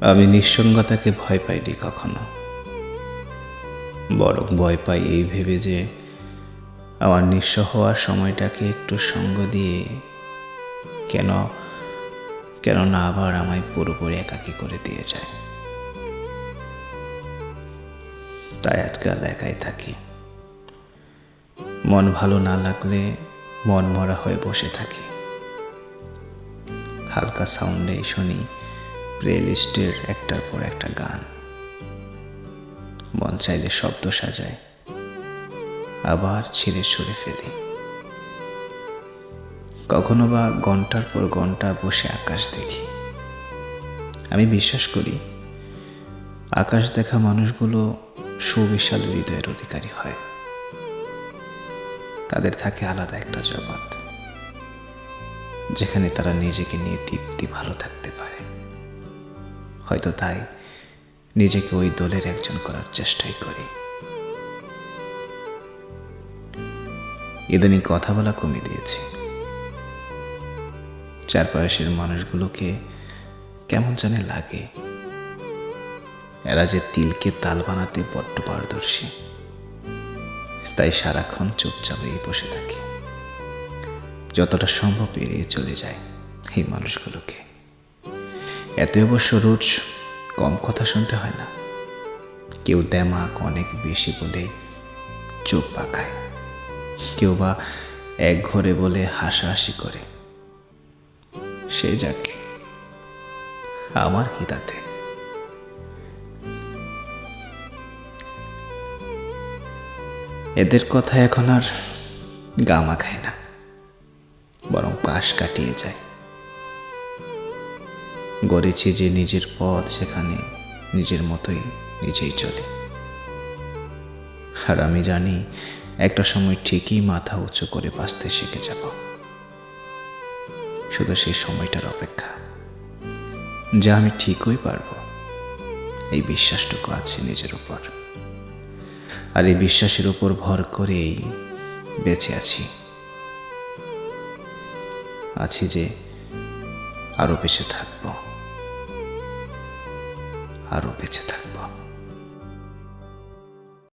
আমি নিঃসঙ্গতাকে ভয় পাইনি কখনো। বরং ভয় পাই এই ভেবে যে আমার নিঃস্ব হওয়ার সময়টাকে একটু সঙ্গ দিয়ে কেন কেন না আবার আমায় পুরোপুরি একাকী করে দিয়ে যায়। তাই আজকাল একাই থাকি। মন ভালো না লাগলে মন মরা হয়ে বসে থাকি। হালকা সাউন্ডে শুনি। প্লে লিস্টের একটার পর একটা গান। মন চাইলে শব্দ সাজায়, আবার ছিঁড়ে ছুঁড়ে ফেলি। কখনো বা ঘণ্টার পর ঘণ্টা বসে আকাশ দেখি। আমি বিশ্বাস করি, আকাশ দেখা মানুষগুলো সুবিশাল হৃদয়ের অধিকারী হয়। তাদের থাকে আলাদা একটা জগৎ, যেখানে তারা নিজেকে নিয়ে তৃপ্তি ভালো থাকতে পারে। হয়তো তাই নিজেকে ওই দলের একজন করার চেষ্টাই করি। ইদানিং কথা বলা কমে দিয়েছি। চারপাশের মানুষগুলোকে কেমন জানে লাগে। এরা যে তিলকে তাল বানাতে বড্ড পারদর্শী, তাই সারাক্ষণ চুপচাপ এই বসে থাকে। যতটা সম্ভব এড়িয়ে চলে যায় এই মানুষগুলোকে। এত অবশ্য রোজ কম কথা শুনতে হয় না। কেউ দেমাক অনেক বেশি বলে চোখ পাকায়। কেউ বা এক ঘরে বলে হাসাহাসি করে। সে যাকে, আমার কি তাতে? এদের কথা এখন আর গামা খায় না, বরং পাশ কাটিয়ে যায়। গড়েছি যে নিজের পথ সেখানে নিজের মতোই নিজেই চলে। আর আমি জানি একটা সময় ঠিকই মাথা উঁচু করে বাঁচতে শিখে যাব। শুধু সেই সময়টার অপেক্ষা, যা আমি ঠিকই পারব, এই বিশ্বাসটুকু আছে নিজের উপর। আর এই বিশ্বাসের উপর ভর করেই বেঁচে আছি। আছি যে আরও বেঁচে থাকব। আরও বেঁচে থাকব।